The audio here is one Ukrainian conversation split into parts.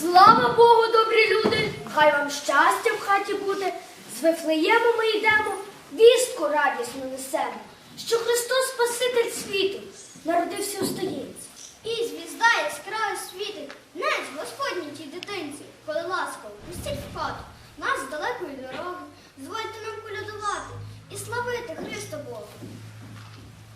Слава Богу, добрі люди! Хай вам щастя в хаті буде. З Вифлеєму ми йдемо, вістку радісну несемо, що Христос Спаситель світу народився у стоїнці. І звізда яскраво світить, нець Господній тій дитинці, коли ласкаво, пустіть в хату, нас з далекої дороги, звольте нам колядувати і славити Христа Бога.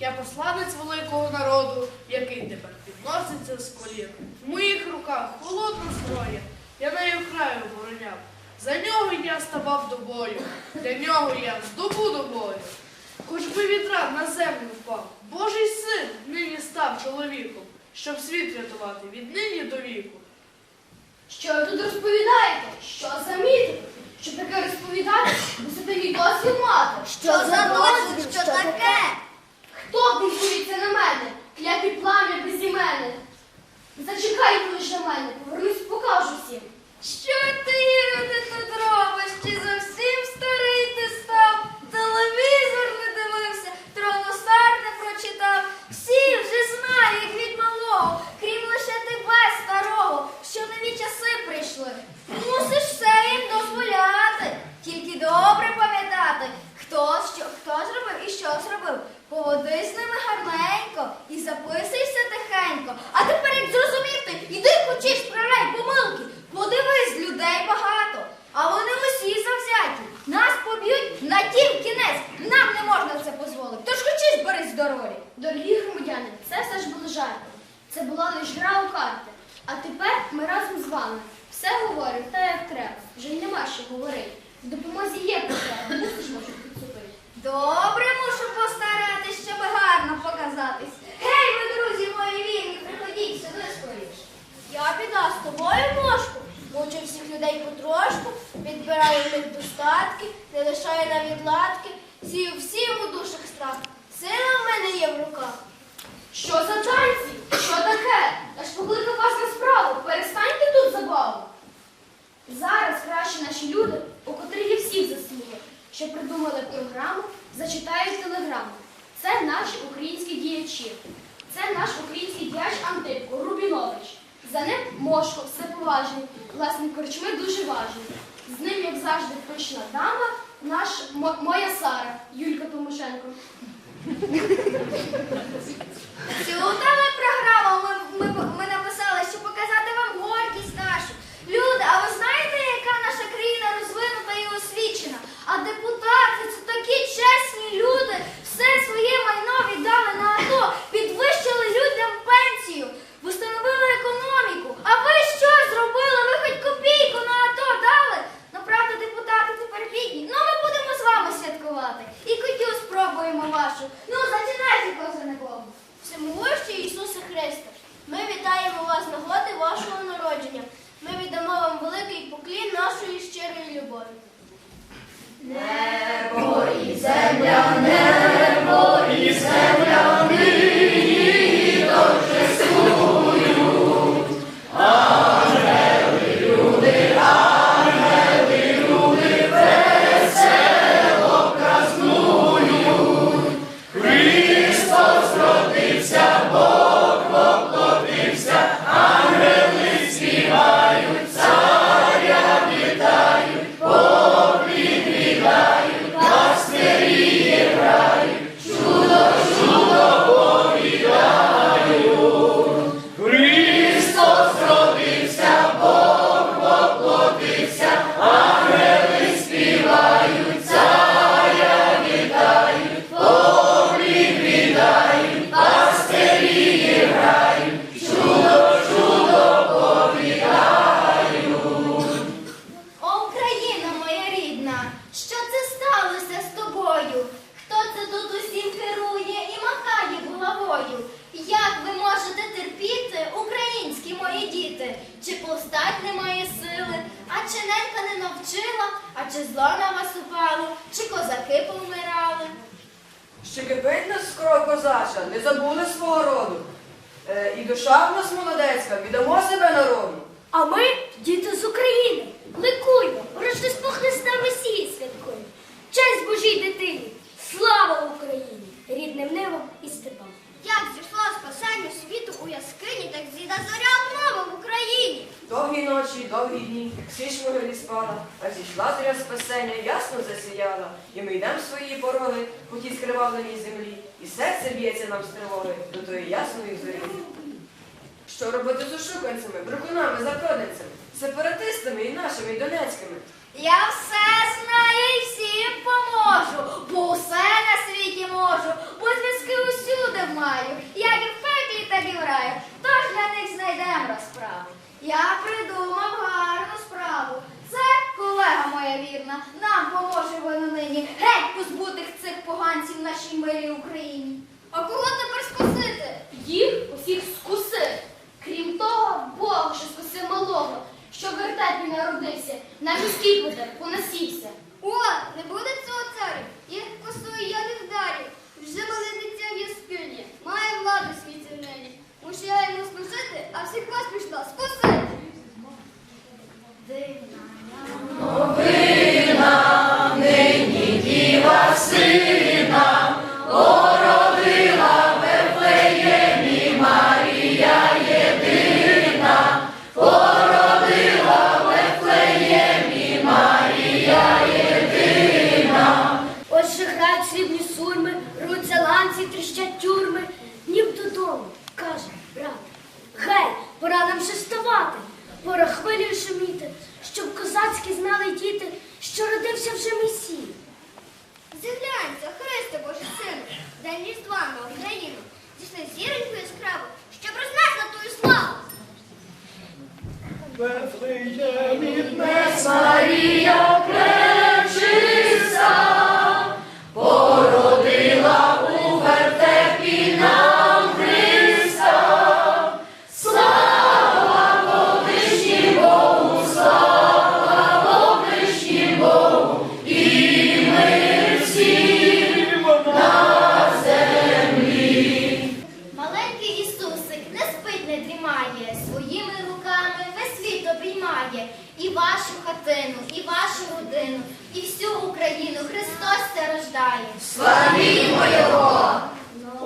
Я посланець великого народу, який тепер підноситься з колін. В моїх руках холодна зброя, я нею краю обороняв. За нього я ставав до бою, для нього я здобуду бою. Хоч би вітран на землю впав, Божий син нині став чоловіком, щоб світ рятувати від нині до віку. Що ви тут розповідаєте? Що за мітинг? Щоб таке розповідати, мусите мій дозвіл мати. Що за дозвіл, що таке? Хто бунтується на мене? Це була лише гра у карти. А тепер ми разом з вами все говоримо так, як треба. Вже й нема що говорити. В допомозі є потреба, мусиш може підступити. Добре, мушу постаратись, щоб гарно показатись. Гей, ви, друзі мої вірні, приходіть сюди скоріше. Я піду з тобою ножку, мучу всіх людей потрошку, підбираю в них достатки, не лишаю на відладки, сію всім у душах страх. Сила в мене є в руках. Що за танці? Покликав вас на справу. Перестаньте тут забаву. Зараз краще наші люди, у котрих є всіх заслуги, що придумали програму, зачитають телеграму. Це наші українські діячі. Це наш український діяч Антипко Рубінович. За ним Мошко, всеповажний, власник корчми дуже важний. З ним, як завжди, пишна дама, наш мо- моя Сара, Юлька Тимошенко. Цю телепрограму ми, ми, ми написали, щоб показати вам гордість нашу. Люди, а ви знаєте, яка наша країна розвинута і освічена? А депутати це такі чесні люди, все своє майно віддали на АТО, підвищили людям пенсію, встановили економіку. А ви що зробили? Ви хоч копійку на АТО дали? Ну, правда, депутати тепер бідні. Ну, ми будемо з вами святкувати. І кутю спробуємо вашу. Ну, зачинайте козине Богу. Всемогущий Ісусе Христе, ми вітаємо вас нагоди вашого народження. Ми віддамо вам великий поклін нашої щирої любові. О, навчила, а чи зло на вас упало, чи козаки повмирали? Ще кипить нас скоро козача, не забули свого роду. Е, і душа в нас молодецька, віддамо себе народу. А ми, діти з України, ликуємо, Рождество Христа Месії святкуємо. Честь Божій дитині! Слава Україні! Рідним небом і степам! Як зійшла спасення світу у яскині, так зійде зоря обнови в Україні. Довгі ночі, довгі дні, всі ж могилі спала, а зійшла зоря спасення, ясно засіяла. І ми йдемо в свої пороги, по тій скривавленій землі, і серце б'ється нам з тривоги до тої ясної зорі. Що робити з ошуканцями, брукунами, запроданцями, сепаратистами і нашими, і донецькими? Я все знаю і всім поможу, бо все на світі можу, бо зв'язки усюди маю, як і в пеклі, так і в раю. Тож для них знайдемо розправу. Я придумав гарну справу. Це колега моя вірна, нам поможе воно нині геть позбутих цих поганців в нашій милій Україні. А кого родився вже месій. Зглянься, Христе Боже сину, день Різдва на Україну. Дійсно зіроньку яскраву, щоб рознесла твою славу. Маленький спить, своїми руками весь світ обіймає. І вашу хатину, і вашу родину, і всю Україну Христос це рождає. Славімо Його! На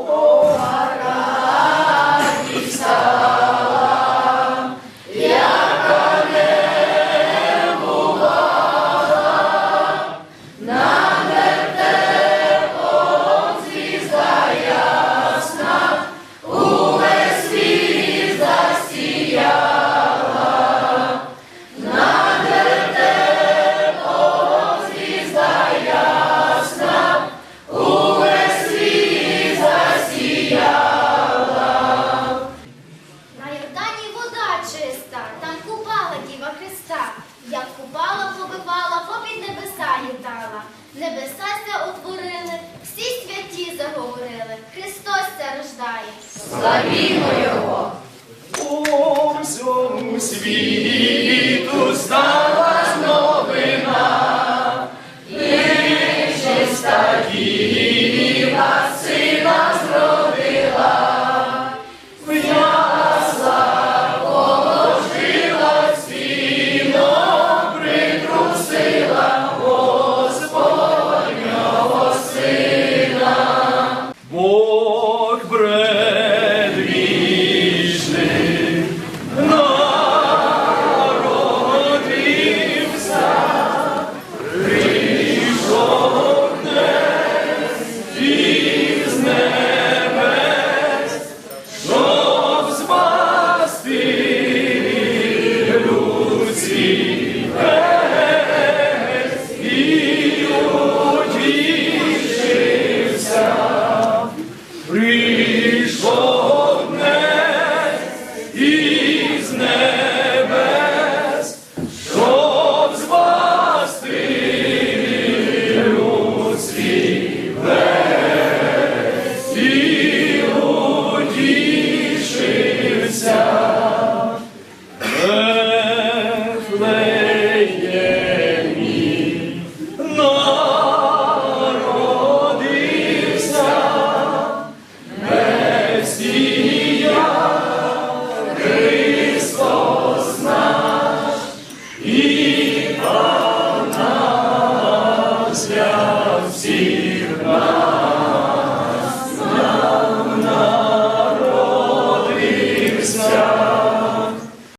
рождає. По всьому світу знає.